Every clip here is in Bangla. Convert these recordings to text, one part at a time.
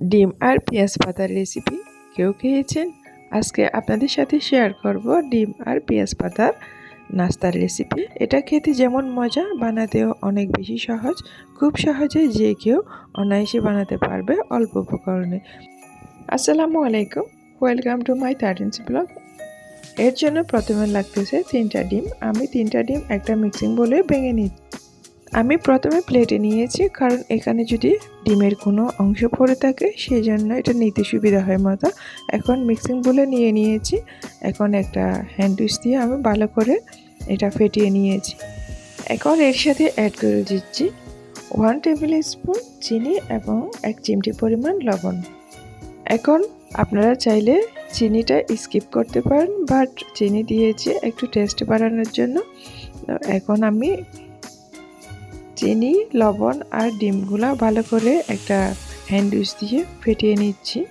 ডিম আর পেঁয়াজ পাতার রেসিপি কেউ খেয়েছেন? আজকে আপনাদের সাথে শেয়ার করব ডিম আর পেঁয়াজ পাতার নাস্তার রেসিপি এটা খেতে যেমন মজা, বানাতেও অনেক বেশি সহজ। খুব সহজে যে কেউ অনায়াসে বানাতে পারবে অল্প উপকরণে। আসসালামু আলাইকুম ওয়েলকাম টু মাই থার্টিন্স ব্লগ এর জন্য প্রথমে লাগতেছে তিনটা ডিম। আমি তিনটা ডিম একটা মিক্সিং বলে ভেঙে নিচ্ছি। আমি প্রথমে প্লেটে নিয়েছি, কারণ এখানে যদি ডিমের কোনো অংশ পড়ে থাকে, সেই জন্য এটা নিতে সুবিধা হয় মতো এখন মিক্সিং বলে নিয়ে নিয়েছি, এখন একটা হ্যান্ড দিয়ে আমি ভালো করে এটা ফেটিয়ে নিয়েছি। এখন এর সাথে অ্যাড করে দিচ্ছি ওয়ান টেবিল স্পুন চিনি এবং এক চিমটি পরিমাণ লবণ। এখন আপনারা চাইলে চিনিটা স্কিপ করতে পারেন বাট চিনি দিয়েছি একটু টেস্ট বাড়ানোর জন্য। এখন আমি চিনি, লবণ আর ডিমগুলা ভালো করে একটা হ্যান্ড উইচ দিয়ে ফেটিয়ে নিচ্ছি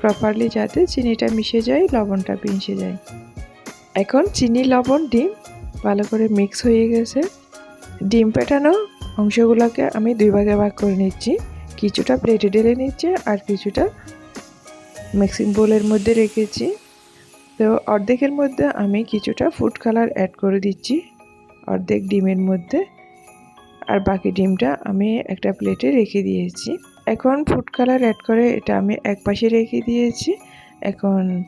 প্রপারলি যাতে চিনিটা মিশে যায়, লবণটা মিশে যায়। এখন চিনি, লবণ, ডিম ভালো করে মিক্স হয়ে গেছে। ডিম পেটানো অংশগুলোকে আমি দুই ভাগে ভাগ করে নিচ্ছি। কিছুটা প্লেটে ঢেলে নিচ্ছি আর কিছুটা মিক্সিং বোলের মধ্যে রেখেছি। তো অর্ধেকের মধ্যে আমি কিছুটা ফুড কালার অ্যাড করে দিচ্ছি। অর্ধেক ডিমের মধ্যে। আর বাকি ডিমটা আমি একটা প্লেটে রেখে দিয়েছি। এখন ফুড কালার অ্যাড করে এটা আমি এক পাশে রেখে দিয়েছি। এখন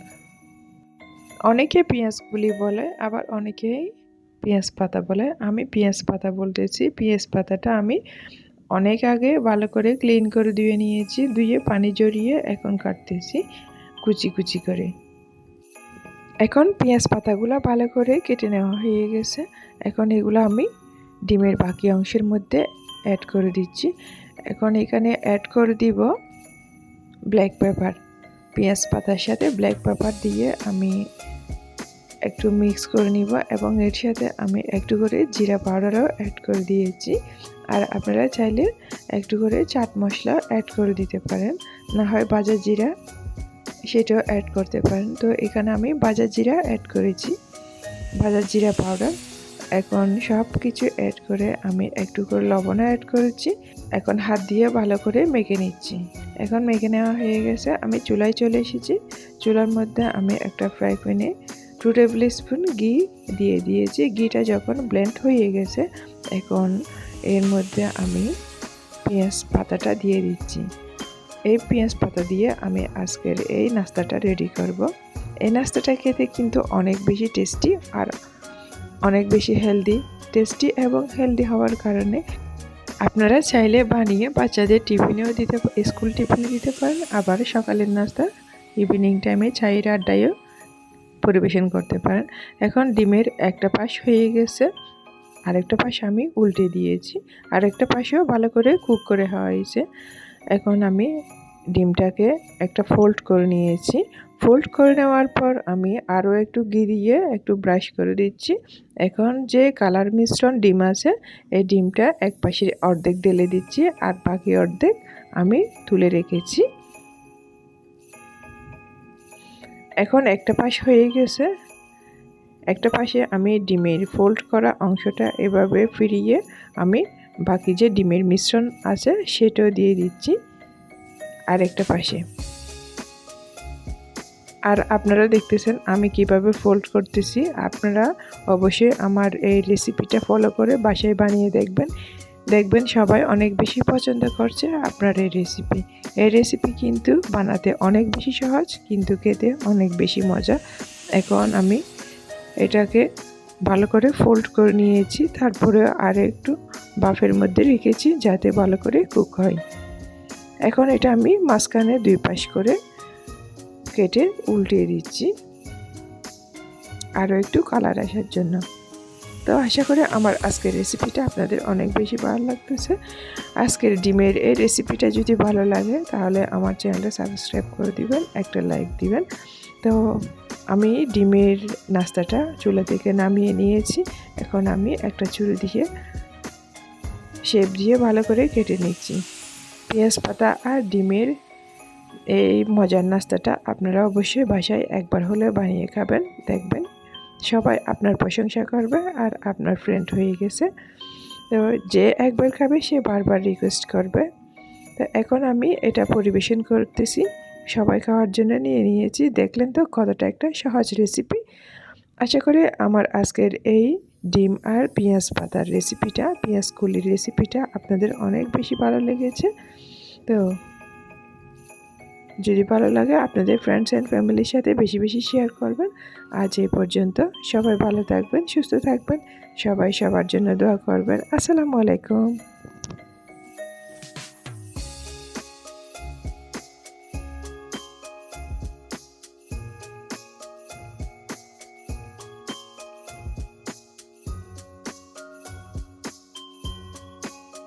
অনেকে পেঁয়াজগুলি বলে, আবার অনেকেই পেঁয়াজ পাতা বলে। আমি পেঁয়াজ পাতা বলতেছি। পেঁয়াজ পাতাটা আমি অনেক আগে ভালো করে ক্লিন করে ধুয়ে নিয়েছি, ধুয়ে পানি জড়িয়ে এখন কাটতেছি কুচি কুচি করে। এখন পেঁয়াজ পাতাগুলো ভালো করে কেটে নেওয়া হয়ে গেছে। এখন এগুলো আমি ডিমের বাকি অংশের মধ্যে অ্যাড করে দিচ্ছি। এখন এখানে অ্যাড করে দিব ব্ল্যাক পেপার পেঁয়াজ পাতার সাথে ব্ল্যাক পেপার দিয়ে আমি একটু মিক্স করে নিব এবং এর সাথে আমি একটু করে জিরা পাউডারও অ্যাড করে দিয়েছি। আর আপনারা চাইলে একটু করে চাট মশলা অ্যাড করে দিতে পারেন, না হয় বাজার জিরা সেটাও অ্যাড করতে পারেন। তো এখানে আমি বাজার জিরা অ্যাড করেছি, বাজার জিরা পাউডার। এখন সব কিছু অ্যাড করে আমি একটু করে লবণও অ্যাড করেছি। এখন হাত দিয়ে ভালো করে মেখে নিচ্ছি। এখন মেখে নেওয়া হয়ে গেছে। আমি চুলায় চলে এসেছি। চুলার মধ্যে আমি একটা ফ্রাই প্যানে টু টেবিল স্পুন ঘি দিয়ে দিয়েছি। ঘিটা যখন ব্লেন্ড হয়ে গেছে, এখন এর মধ্যে আমি পেঁয়াজ পাতাটা দিয়ে দিচ্ছি। এই পেঁয়াজ পাতা দিয়ে আমি আজকের এই নাস্তাটা রেডি করব। এই নাস্তাটা খেতে কিন্তু অনেক বেশি টেস্টি আর অনেক বেশি হেলদি টেস্টি এবং হেলদি হওয়ার কারণে আপনারা চাইলে বানিয়ে বাচ্চাদের টিফিনেও দিতে স্কুল টিফিনে দিতে পারেন। আবার সকালের নাস্তা ইভিনিং টাইমে চায়ের আড্ডায়ও পরিবেশন করতে পারেন। এখন ডিমের একটা পাশ হয়ে গেছে। আরেকটা পাশ আমি উল্টে দিয়েছি। আরেকটা পাশেও ভালো করে কুক করে হয়েছে। এখন আমি ডিমটাকে একটা ফোল্ড করে নিয়েছি। ফোল্ড করে নেওয়ার পর আমি আরও একটু দিয়ে একটু ব্রাশ করে দিচ্ছি। এখন যে কালার মিশ্রণ ডিম আছে, এই ডিমটা এক পাশে অর্ধেক ঢেলে দিচ্ছি আর বাকি অর্ধেক আমি তুলে রেখেছি। এখন একটা পাশ হয়ে গেছে। একটা পাশে আমি ডিমের ফোল্ড করা অংশটা এভাবে ফিরিয়ে আমি বাকি যে ডিমের মিশ্রণ আছে, সেটাও দিয়ে দিচ্ছি। আর একটা পাশে। আর আপনারা দেখতেছেন আমি কীভাবে ফোল্ড করতেছি। আপনারা অবশ্যই আমার এই রেসিপিটা ফলো করে বাসায় বানিয়ে দেখবেন। দেখবেন সবাই অনেক বেশি পছন্দ করছে আপনার এই রেসিপি এই রেসিপি কিন্তু বানাতে অনেক বেশি সহজ, কিন্তু খেতে অনেক বেশি মজা। এখন আমি এটাকে ভালো করে ফোল্ড করে নিয়েছি, তারপরে আর একটু বাফের মধ্যে রেখেছি যাতে ভালো করে কুক হয়। এখন এটা আমি মাঝখানে দুই পাশ করে কেটে উল্টিয়ে দিচ্ছি। আরও একটু কালার আসার জন্য। তো আশা করি আমার আজকের রেসিপিটা আপনাদের অনেক বেশি ভালো লাগতেছে। আজকের ডিমের এই রেসিপিটা যদি ভালো লাগে, তাহলে আমার চ্যানেলটা সাবস্ক্রাইব করে দিবেন, একটা লাইক দিবেন। তো আমি ডিমের নাস্তাটা চুলা থেকে নামিয়ে নিয়েছি। এখন আমি একটা চুড়ি দিয়ে শেপ দিয়ে ভালো করে কেটে নিচ্ছি। পেঁয়াজ পাতা আর ডিমের এই মজার নাস্তাটা আপনারা অবশ্যই বাসায় একবার হলে বানিয়ে খাবেন, দেখবেন। সবাই আপনার প্রশংসা করবে আর আপনার ফ্রেন্ড হয়ে গেছে। তো যে একবার খাবে, সে বারবার রিকোয়েস্ট করবে। তো এখন আমি এটা পরিবেশন করতেছি। সবাই খাওয়ার জন্য নিয়ে নিয়েছি। দেখলেন তো কতটা একটা সহজ রেসিপি আশা করি আমার আজকের এই ডিম আর পেঁয়াজ পাতার রেসিপিটা পেঁয়াজ কুলির রেসিপিটা আপনাদের অনেক বেশি ভালো লেগেছে। তো যদি ভালো লাগে, আপনাদের ফ্রেন্ডস অ্যান্ড ফ্যামিলির সাথে বেশি বেশি শেয়ার করবেন। আজ এই পর্যন্ত। সবাই ভালো থাকবেন, সুস্থ থাকবেন। সবাই সবার জন্য দোয়া করবেন। আসসালামু আলাইকুম।